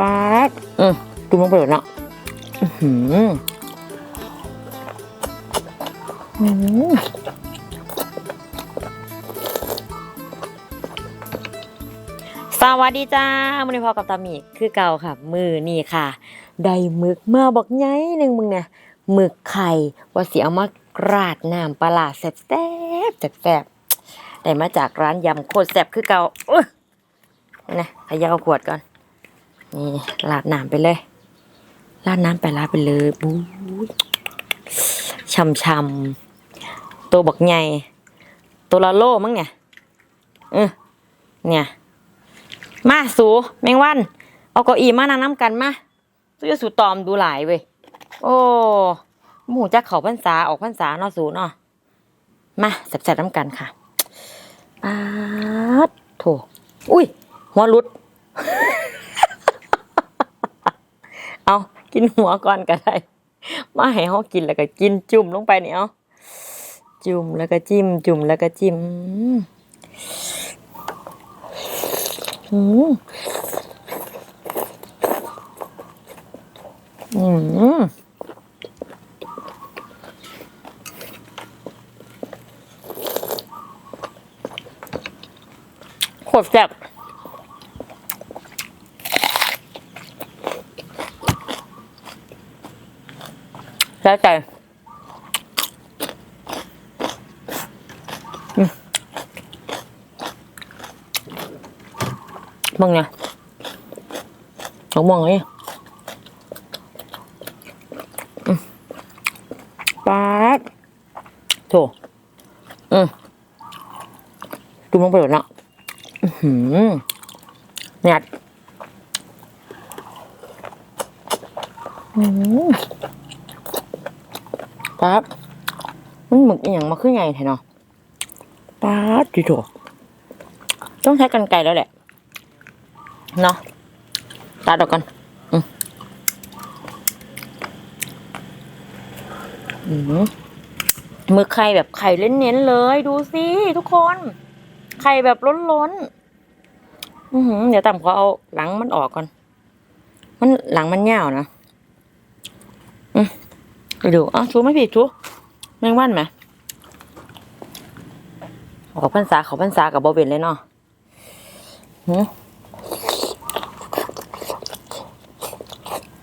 ป๊าดอืมดูมันเปิดเนาะอื้อหืออืมสวัสดีจ้ามือนี้พอกับตาหมีคือเก่าค่ะ มือนี่ค่ะ ได้หมึกเมื่อบอกไงหนึ่งมึงเนี่ยหมึกไข่ว่าเสียเอามากราดน้ำปลาร้าแซ่บแซ่บแซ่บแซ่บได้มาจากร้านยำโคตรแซ่บคือเก่าอุ๊ยนะขยาวขวดก่อน นี่ลาดน้ำไปเลยลาดน้ำไปลาดไปเลยบู๊ช่ำช่ำๆตัวบักใหญ่ตัวละโลมั้งเนี่ยเออเนี่ย มาสูแมงวัน เอาเก้าอี้มานั่งน้ำกันมาสู้จะสูตอมดูหลายเว้ยโอ้หมูจะเขาพรรษาออกพรรษาเนาะสูเนาะมาแซ่บๆน้ำกันค่ะป๊าดโถอุ้ยหัวหลุด เอากินหัวก่อนก็ได้มาให้เขากินแล้วก็กินจุ่มลงไปเนี่ยเอาจุ่มแล้วก็จิ้ม จุ่มแล้วก็จิ้มอืมอืมอืมโคตรแซ่บ แล้วแต่อืมมึงไงผมมองไงอืมป๊าดโถอืมดูมันเปิดเนาะอือหือเนี่ยอืม ป๊าบมันหมึกอหย่างมาขึ้นไงแท้เนาะป๊าบดีโถต้องใช้กันไกรแล้วแหละ เนาะตัดออกกันอืมอืมหมึกไข่แบบไข่เน้นๆเลย ดูสิทุกคน ไข่แบบล้นๆอือหือเดี๋ยวต่ำขอเอาหลังมันออกก่อน มันหลังมันยาวนะอืม ไปดูอ้าวชูไม่ผิดชูแมงวันไหมขอพันษาขอพันษากับบอเวนเลยเนาะหืม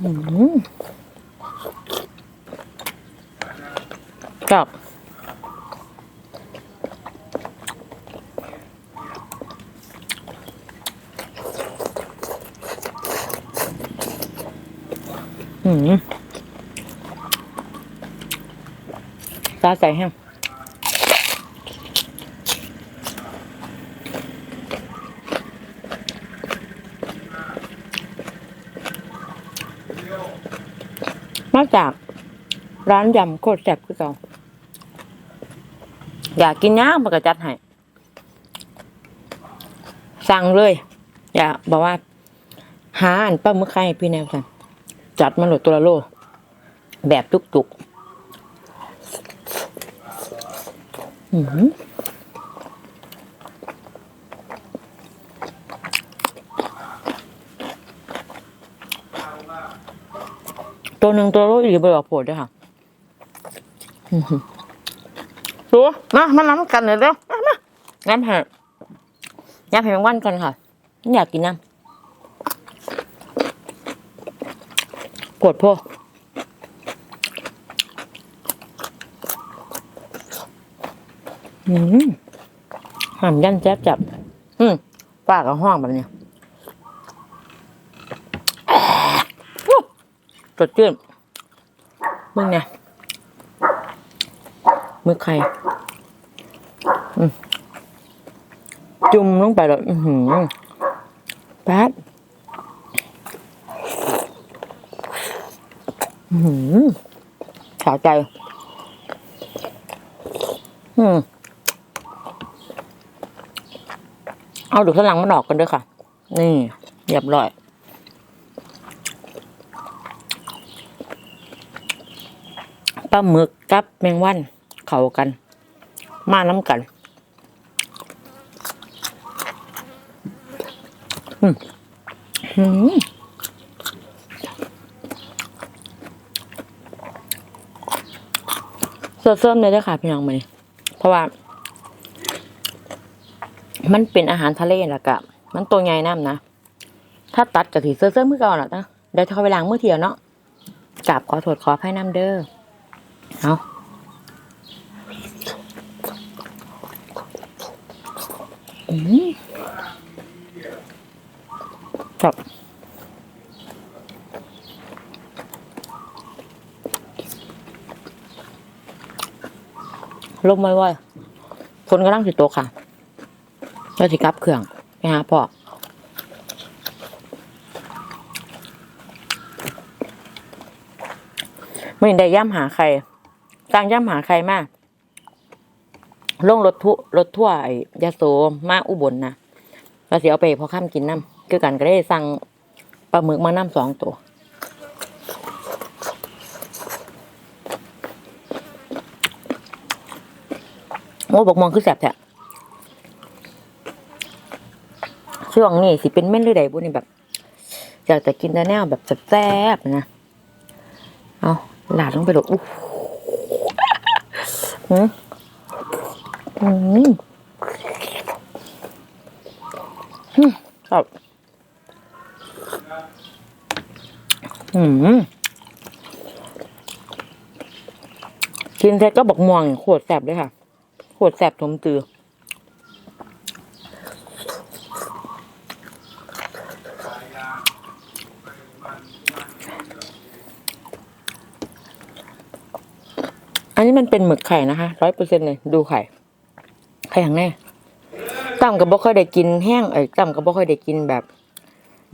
หืมกับหืม ตาใส่แห้งมาจากร้านยำโคตรแซ่บคือเก่าอยากกินย่างมันก็จัดให้สั่งเลย อย่าบอกว่า หาอันป้ามือไข่พี่แนวสั่นจัดมาโหลดตัวละโล แบบจุกๆ อืมตัวหนึ่งตัวโลอีกไปบอกโผลด้วยค่ะอื้อหือดูมามาน้ำกันเลยเร็วมาน้ำแผ่น้ำแผ่แมงวันกันค่ะ อยากกินน้ำกดพ่อ อืม หามยันแจ๊บจับ อืมปากกับห้องแบบเนี้ยสดชื่นมึงเนี่ยมือใครจุ่มลงไปเลยอือหือแป๊ดอือหือสาใจ อืม เอาดูข้าหลังมันออกกันด้วยค่ะ นี่เรียบร้อย ปลาหมึกกับแมงวันเข้ากัน มาน้ำกัน อืมอืมเสื้อเสื้อเลยด้วยค่ะพี่น้องมาเนี่ยเพราะว่า มันเป็นอาหารทะเลแล้วก็มันตัวใหญ่น้ำนะ ถ้าตัดกะทิเสริมๆมือก่อนนะเดี๋ยวเขาไปล้างมือเทียวเนาะกราบขอโทษขออภัยน้ำเด้อเอาอืมจับลมไว้ไว้คนกำลังสิโตกค่ะ แล้วสิกลับเครื่องไปหาพ่อไม่ได้ย่ำหาใครตั้งย่ำหาใครมากลงรถทุรถทั่วร์ไอ้ยาโสมาอุบลนะแล้วสิเอาไปพอข้ามกินน้ำคือกันก็ได้สั่งปลาหมึกมาน้ำสองตัวโอ้บอกมองคือแสบแท้ ช่วงนี้สิเป็นเม่นหรือใดบุนี่แบบอยากจะกินแต่แนวแบบแซ่บๆนะ เอาหลาดลงไปหลดอู้หืมอืมอืมครับอืมกินเสร็จก็บอกม่วงโคตรแซ่บเลยค่ะโคตรแสบทมตือ อันนี้มันเป็นหมึกไข่นะคะร้อยเปอร์เซ็นเลยดูไข่ ไข่อย่างแน่ตั้มกับบ่ค่อยได้กินแห้งเอ้ยตั้มกับบ่ค่อยได้กินแบบ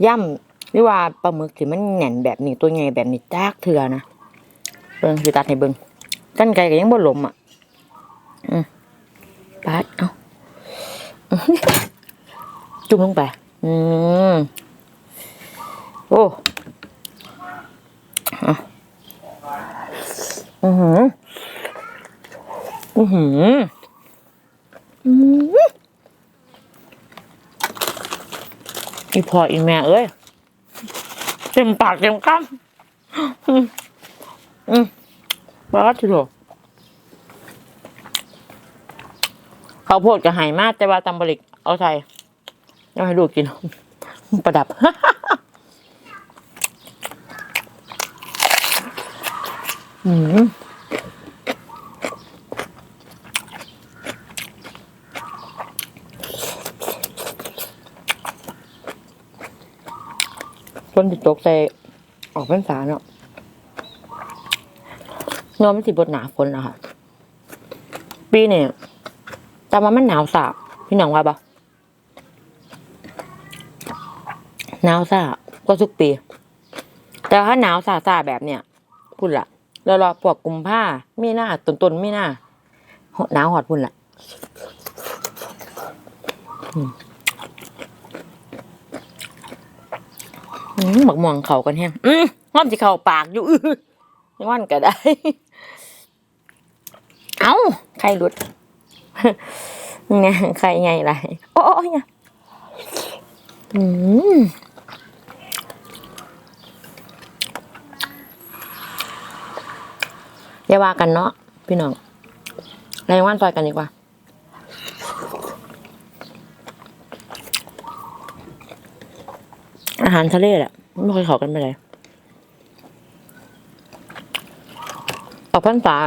ย่ำหรือว่าปลาหมึกที่มันแหน่นแบบนี้ตัวใหญ่แบบนี้จากเถื่อนะเบิ่งสิตัดให้เบิ่งกันไก่ก็ยังบ่หลมอะอืมปาดเอาจุ่มลงไป อืมโอ้อะอือหือ อือหืออืออีพออีแม่เอ้ยเต็มปากเต็มคำอืมอืมปาทีเดียวเขาวโพดกับไหมากแต่ว่าตำบริก เอาใส่เอาให้ลูกกิน ประดับอืม คนติดตกใส่ออกพรรษาเนาะนอนไม่สิบทหนาฝนนะคะปีเนี่ยแต่ว่ามันหนาวสาบพี่หน้องว่าปะหนาวสาบก็ทุกปี แต่ถ้าหนาวสาสาแบบเนี้ยพุ่นละแล้วรอพวกกุมผ้าไมีหน้าตนตนๆมีหน้าหนาวหอดพุ่นละอืม อืมบักม่วงเขากันแห้งอืมห้อมสิเข่าปากอยู่อื้อยังวันก็ได้ เอาใครหลุดไงใครไงไรโอ้ยไงอืมอย่าว่ากันเนาะพี่น้องแรงว่านซอยกันดีกว่า อาหารทะเลแหละไม่เคยเข้ากันไปเลยออกพรรษา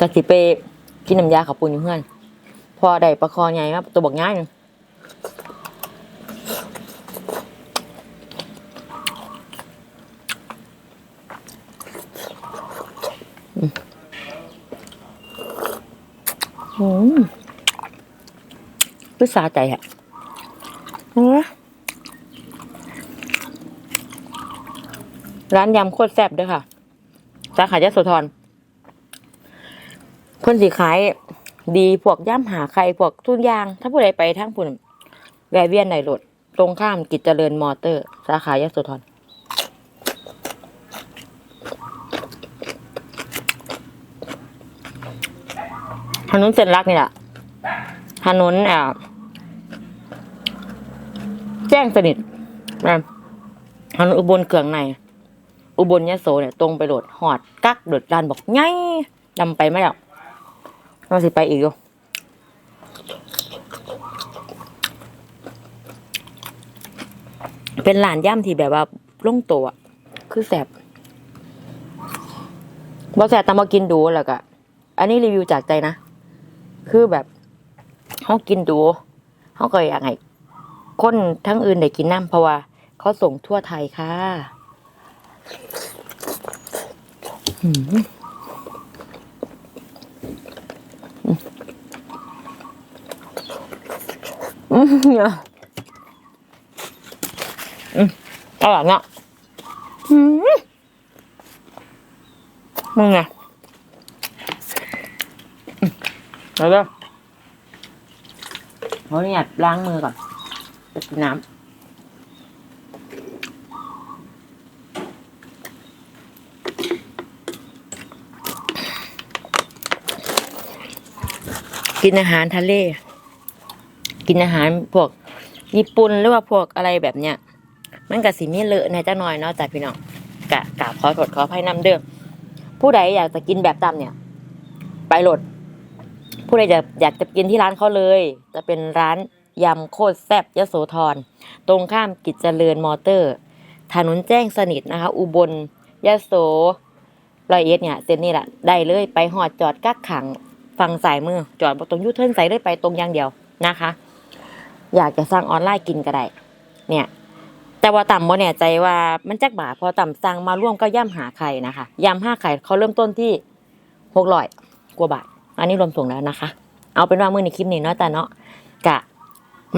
กะสิไปกินน้ำยาขับปูนอยู่เพื่อน พอได้ประคอใหญ่ครับตัวบอกง่ายนึงอืมพิซซาใจอะ โอ้ร้านยำโคตรแซ่บด้วยค่ะ สาขายะโสธรเพิ่นสิขายดีพวกย่ำหาใครพวกทุกอย่าง ถ้าผู้ใดไปทางพุ่นแวะเวียนในรถตรงข้ามกิจเจริญมอเตอร์ สาขายโสธรถนนเส้นรักนี่แหละถนนอ่า จ้งสนิทนะถนนอุบลเกืองใน อุบลยโสเนี่ยตรงไปโหลดหอดกักโดดลานบอกไงดำไปไหมล่ะเราสิไปอีกอยู่เป็นหลานย่ำที่แบบว่าลงตัวอะคือแสบบอแสบตามมากินดูแล้วก็อันนี้รีวิวจากใจนะ คือแบบเขากินดูเขาก็อยากให้ คนทั้งอื่นได้กินน้ำเพราะว่า เขาส่งทั่วไทยค่ะอืมอืมเนี่ยอืมอร่อยเนาะอืมมึงไงอืมแล้วก็เขาเนี่ยล้างมือก่อน จะกินน้ำกินอาหารทะเล กินอาหารพวกญี่ปุ่นหรือว่าพวกอะไรแบบเนี้ย มันก็สิมีเลอะแหน่จักหน่อยเนาะจากพี่น้องกะกราบขอโทษขออภัยนำเด้อผู้ใดอยากจะกินแบบตำเนี่ย ไปโหลด ผู้ใดจะอยากจะกินที่ร้านเขาเลย จะเป็นร้าน ยำโคตรแซ่บยโสธร ตรงข้ามกิจเจริญมอเตอร์ ถนนแจ้งสนิทนะคะ อุบลยโสรอยเอ็ดเนี่ยเส้นนี้แหละได้เลยไปหอดจอดกักขังฟังสายมือ จอดตรงยูเทิร์นใส่เลยไปตรงอย่างเดียวนะคะ อยากจะสั่งออนไลน์กินก็ได้เนี่ยแต่ว่าต่ำบ่แน่ใจว่ามันจักบาทพอต่ำสั่งมาร่วมก็ย่ำหาไข่นะคะย่ำห้าไข่เขาเริ่มต้นที่หกร้อยกว่าบาท อันนี้รวมส่งแล้วนะคะ เอาเป็นว่ามือในคลิปนี้เนาะแต่เนาะกะ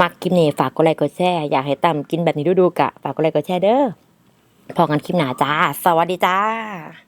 มักคลิปนี้ฝากกดไลค์กดแชร์อยากให้ต่ำกินแบบนี้ดูๆกะฝากกดไลค์กดแชร์เด้อพอกันคลิปหน้าจ้า สวัสดีจ้า